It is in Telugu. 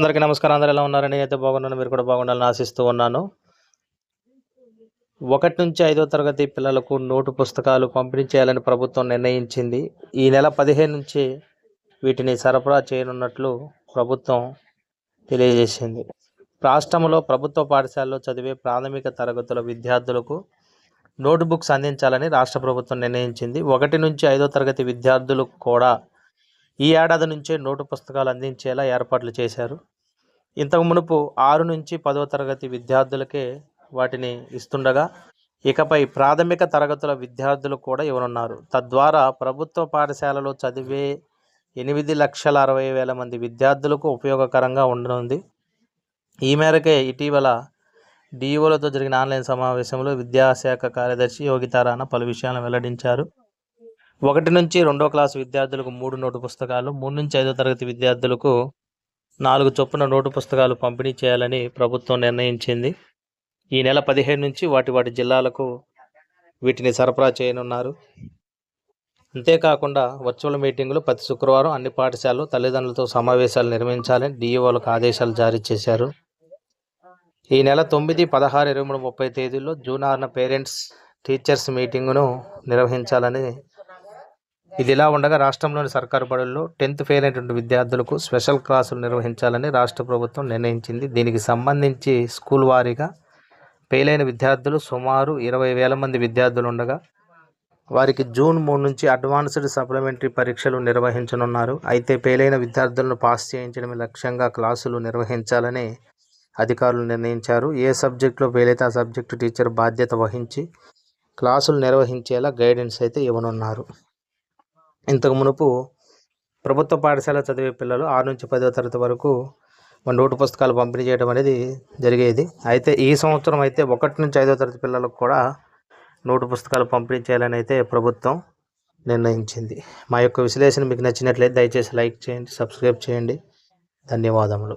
అందరికీ నమస్కారం. అందరూ ఎలా ఉన్నారని అయితే బాగున్నాను. మీరు కూడా బాగుండాలని ఆశిస్తూ ఉన్నాను. ఒకటి నుంచి ఐదో తరగతి పిల్లలకు నోటు పుస్తకాలు పంపిణీ చేయాలని ప్రభుత్వం నిర్ణయించింది. ఈ నెల పదిహేను నుంచి వీటిని సరఫరా చేయనున్నట్లు ప్రభుత్వం తెలియజేసింది. రాష్ట్రంలో ప్రభుత్వ పాఠశాలలో చదివే ప్రాథమిక తరగతుల విద్యార్థులకు నోట్ బుక్స్ అందించాలని రాష్ట్ర ప్రభుత్వం నిర్ణయించింది. ఒకటి నుంచి ఐదో తరగతి విద్యార్థులకు కూడా ఈ ఏడాది నుంచే నోటు పుస్తకాలు అందించేలా ఏర్పాట్లు చేశారు. ఇంతకు మునుపు ఆరు నుంచి పదవ తరగతి విద్యార్థులకే వాటిని ఇస్తుండగా ఇకపై ప్రాథమిక తరగతుల విద్యార్థులు కూడా ఇవ్వనున్నారు. తద్వారా ప్రభుత్వ పాఠశాలలో చదివే ఎనిమిది లక్షల అరవై వేల మంది విద్యార్థులకు ఉపయోగకరంగా ఉండనుంది. ఈ మేరకే ఇటీవల డిఈఓలతో జరిగిన ఆన్లైన్ సమావేశంలో విద్యాశాఖ కార్యదర్శి యోగితారాణ పలు విషయాలను వెల్లడించారు. ఒకటి నుంచి రెండో క్లాసు విద్యార్థులకు మూడు నోటు పుస్తకాలు మూడు నుంచి ఐదో తరగతి విద్యార్థులకు నాలుగు చొప్పున నోటు పుస్తకాలు పంపిణీ చేయాలని ప్రభుత్వం నిర్ణయించింది. ఈ నెల పదిహేడు నుంచి వాటి వాటి జిల్లాలకు వీటిని సరఫరా చేయనున్నారు. అంతేకాకుండా వర్చువల్ మీటింగులు ప్రతి శుక్రవారం అన్ని పాఠశాలలు తల్లిదండ్రులతో సమావేశాలు నిర్వహించాలని డిఈఓలకు ఆదేశాలు జారీ చేశారు. ఈ నెల తొమ్మిది పదహారు ఇరవై మూడు ముప్పై తేదీల్లో జూన్ ఆరున పేరెంట్స్ టీచర్స్ మీటింగును నిర్వహించాలని ఇది ఇలా ఉండగా రాష్ట్రంలోని సర్కారు బడుల్లో టెన్త్ ఫెయిల్ అయినటువంటి విద్యార్థులకు స్పెషల్ క్లాసులు నిర్వహించాలని రాష్ట్ర ప్రభుత్వం నిర్ణయించింది. దీనికి సంబంధించి స్కూల్ వారీగా ఫెయిల్ అయిన విద్యార్థులు సుమారు ఇరవై వేల మంది విద్యార్థులు ఉండగా వారికి జూన్ మూడు నుంచి అడ్వాన్స్డ్ సప్లిమెంటరీ పరీక్షలు నిర్వహించనున్నారు. అయితే ఫెయిల్ అయిన విద్యార్థులను పాస్ చేయించడమే లక్ష్యంగా క్లాసులు నిర్వహించాలని అధికారులు నిర్ణయించారు. ఏ సబ్జెక్టులో ఫెయిల్ అయితే ఆ సబ్జెక్టు టీచర్ బాధ్యత వహించి క్లాసులు నిర్వహించేలా గైడెన్స్ అయితే ఇవ్వనున్నారు. ఇంతకు మునుపు ప్రభుత్వ పాఠశాల చదివే పిల్లలు ఆరు నుంచి పదో తరగతి వరకు మన నోటు పుస్తకాలు పంపిణీ చేయడం అనేది జరిగేది. అయితే ఈ సంవత్సరం అయితే ఒకటి నుంచి ఐదో తరగతి పిల్లలకు కూడా నోటు పుస్తకాలు పంపిణీ చేయాలని అయితే ప్రభుత్వం నిర్ణయించింది. మా యొక్క విశ్లేషణ మీకు నచ్చినట్లయితే దయచేసి లైక్ చేయండి సబ్స్క్రైబ్ చేయండి. ధన్యవాదములు.